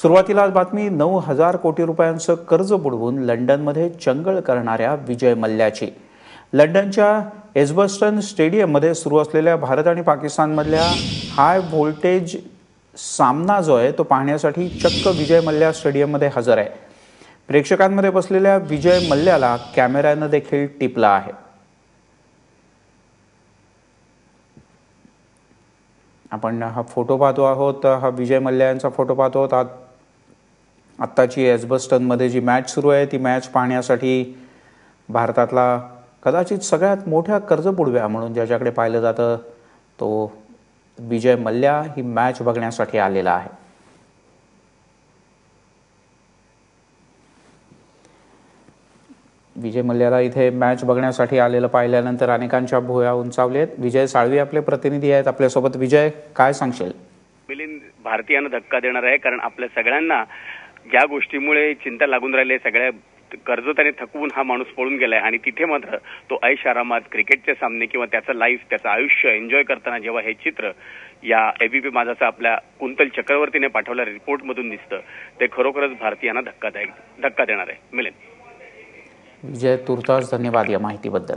सुरुवातीला आज बातमी नऊ हजार कोटी रुपयांचं कर्ज बुडवून लंडनमध्ये चंगळ करणाऱ्या विजय मल्ल्याची. लंडनच्या एजबस्टन स्टेडियममध्ये सुरू असलेल्या भारत आणि पाकिस्तानमधल्या हाय व्होल्टेज सामना जो आहे तो पाहण्यासाठी चक्क विजय मल्ल्या स्टेडियममध्ये हजर आहे. प्रेक्षकांमध्ये बसलेल्या विजय मल्ल्याला कॅमेऱ्यानं देखील टिपला आहे. आपण हा फोटो पाहतो आहोत हा विजय मल्ल्या यांचा फोटो पाहतो आहोत. आत्ताची एजबस्टनमध्ये जी मॅच सुरू आहे ती मॅच पाहण्यासाठी भारतातला कदाचित सगळ्यात मोठ्या कर्जबुडव्या म्हणून ज्याच्याकडे पाहिलं जातं तो विजय मल्ल्या ही मॅच बघण्यासाठी आलेला आहे. विजय मल्ल्याला इथे मॅच बघण्यासाठी आलेलं पाहिल्यानंतर अनेकांच्या भुया उंचावलेत. विजय साळवी आपले प्रतिनिधी आहेत. आपल्यासोबत विजय काय सांगशील? मिलिंद भारतीयांना धक्का देणार आहे कारण आपल्या सगळ्यांना ज्या गोष्टीमुळे चिंता लागून राहिली सगळ्या कर्ज त्याने थकवून हा माणूस पळून गेलाय. आणि तिथे मात्र तो ऐश आरामात क्रिकेटचे सामने किंवा त्याचं लाईफ त्याचं आयुष्य एन्जॉय करताना जेव्हा हे चित्र या एबीपी माझाचा आपल्या कुंतल चक्रवर्तीने पाठवल्या रिपोर्टमधून दिसतं ते खरोखरच भारतीयांना धक्कादायक धक्का देणार आहे. मिलिंद विजय तुर्तास धन्यवाद या माहितीबद्दल.